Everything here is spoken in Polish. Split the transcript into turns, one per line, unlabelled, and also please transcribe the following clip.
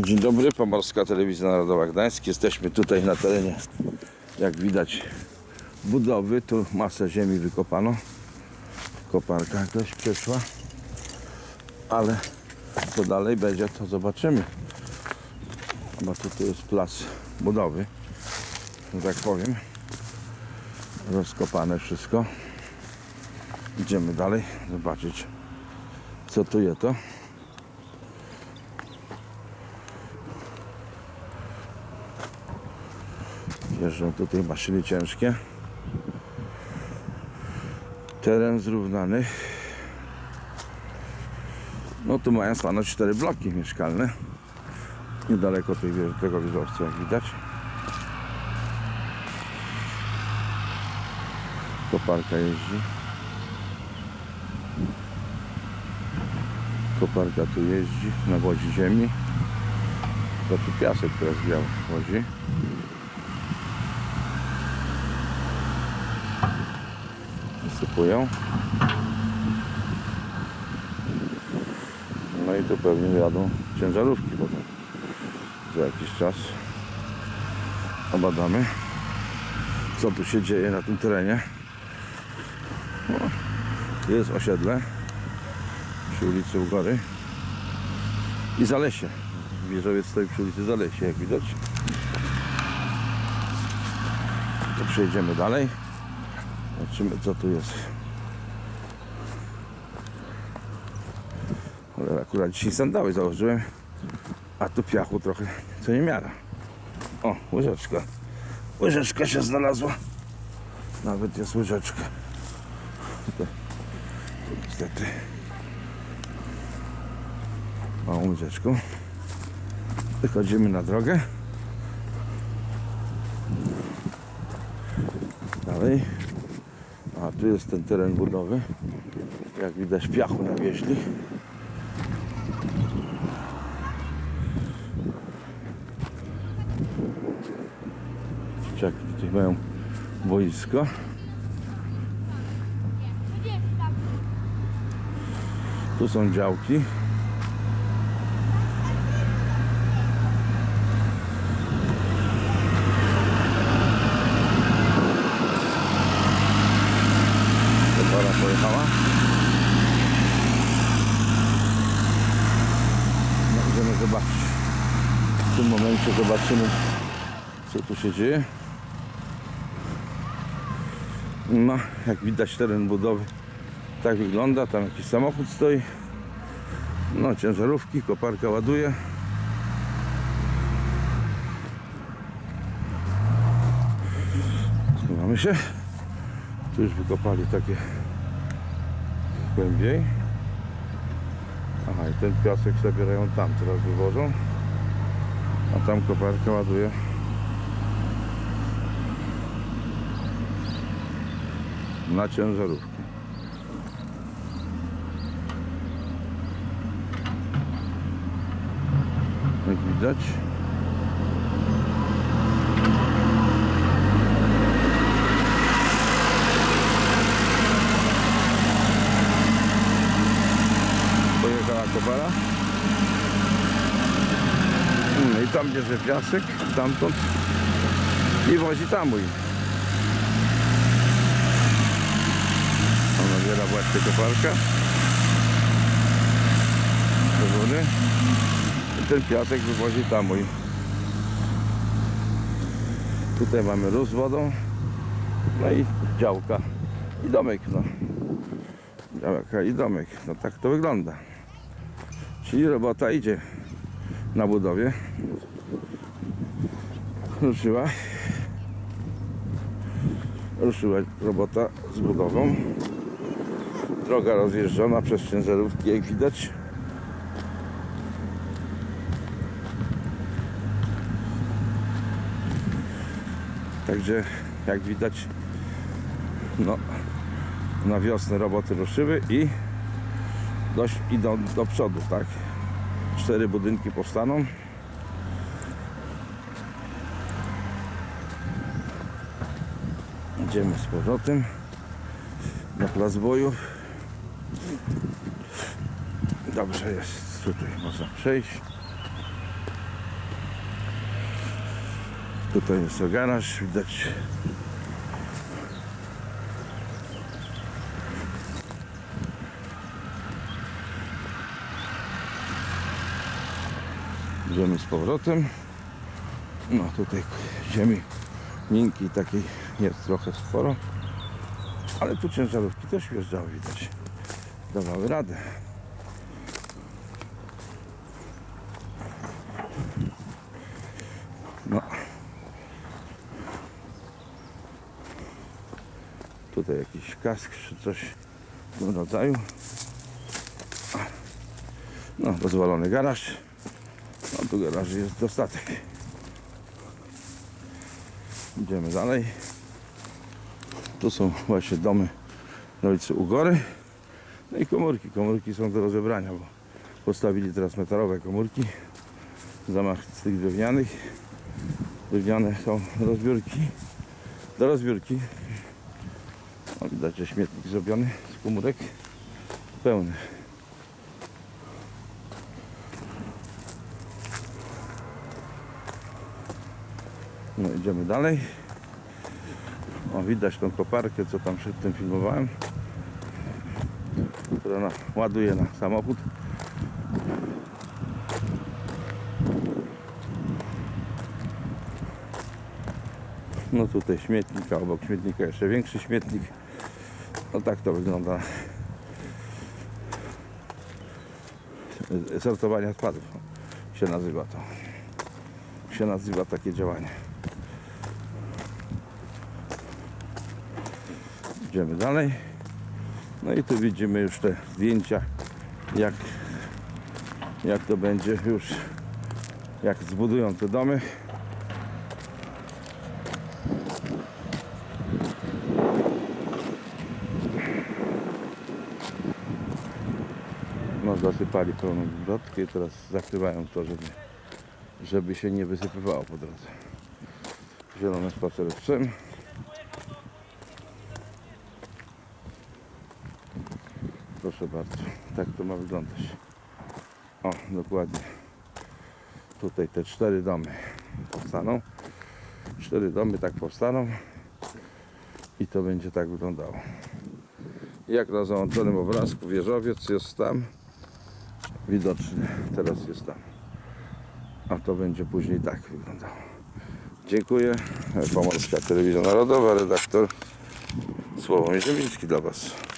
Dzień dobry, Pomorska Telewizja Narodowa Gdańsk. Jesteśmy tutaj na terenie, jak widać, budowy. Tu masę ziemi wykopano. Koparka jakaś przeszła. Ale co dalej będzie, to zobaczymy. Bo tutaj jest plac budowy, że tak powiem. Rozkopane wszystko. Idziemy dalej, zobaczyć, co tu jest to. Jeżdżą tutaj maszyny ciężkie. Teren zrównany. No tu mają stanąć cztery bloki mieszkalne. Niedaleko tej, tego wieżowca jak widać. Koparka jeździ. Koparka tu jeździ, nawodzi ziemi. To tu piasek teraz biały wchodzi. Wysypują. No i tu pewnie jadą ciężarówki potem. Za jakiś czas obadamy, co tu się dzieje na tym terenie. O, tu jest osiedle przy ulicy Ugory i Zalesie. Wieżowiec stoi przy ulicy Zalesie, jak widać. To przejdziemy dalej. Zobaczymy co tu jest. Ale akurat dzisiaj sandały założyłem, a tu piachu trochę co nie miara. O, łyżeczka. Łyżeczka się znalazła. Nawet jest łyżeczka. Niestety. Małą łyżeczką. Wychodzimy na drogę. Dalej. Tu jest ten teren budowy. Jak widać piachu nawieźli. Czek, tutaj mają boisko. Tu są działki. Idziemy zobaczyć. W tym momencie zobaczymy, co tu się dzieje. No, jak widać teren budowy tak wygląda. Tam jakiś samochód stoi. No, ciężarówki, koparka ładuje. Schowamy się. Tu już wykopali takie głębiej. Aha, i ten piasek zabierają tam, teraz wywożą. A tam koparka ładuje. Na ciężarówkę. Jak widać. Kopara. No i tam bierze piasek, stamtąd i wozi tam mój. Ona biera właśnie koparka. Do wody. I ten piasek wywozi tam mój. Tutaj mamy rus z wodą. No i działka. I domek, no. Działka i domek. No tak to wygląda. Czyli robota idzie na budowie. Ruszyła. Ruszyła robota z budową. Droga rozjeżdżona przez ciężarówki, jak widać. Także, jak widać, no, na wiosnę roboty ruszyły i dość idą do przodu, tak? Cztery budynki powstaną. Idziemy z powrotem na plac bojów. Dobrze jest, tutaj można przejść. Tutaj jest garaż, widać Idziemy z powrotem. No tutaj ziemi miękkiej takiej jest trochę sporo. Ale tu ciężarówki też wjeżdżały, widać. Dawały radę. No. Tutaj jakiś kask czy coś w tym rodzaju. No, rozwalony garaż. No, tu garaży jest dostatek. Idziemy dalej. Tu są właśnie domy na ulicy Ugory. No i komórki. Komórki są do rozebrania, bo postawili teraz metalowe komórki zamach z tych drewnianych. Drewniane są rozbiórki. Do rozbiórki. O, widać, że śmietnik zrobiony z komórek. Pełny. No idziemy dalej. O, widać tą koparkę, co tam przedtem filmowałem. Która na, ładuje na samochód. No tutaj śmietnik, a obok śmietnika jeszcze większy śmietnik. No tak to wygląda. Sortowanie odpadów się nazywa to. Się nazywa takie działanie. Idziemy dalej. No i tu widzimy już te zdjęcia, jak, jak to będzie już, jak zbudują te domy. No zasypali pełną wrotkę i teraz zakrywają to, żeby, żeby się nie wysypywało po drodze. Zielony spacer z czym. Proszę bardzo, tak to ma wyglądać. O, dokładnie. Tutaj te cztery domy powstaną. Cztery domy tak powstaną. I to będzie tak wyglądało. Jak na załączonym obrazku wieżowiec jest tam. Widoczny. Teraz jest tam. A to będzie później tak wyglądało. Dziękuję. Pomorska Telewizja Narodowa, redaktor Sławomir Ziemiński dla Was.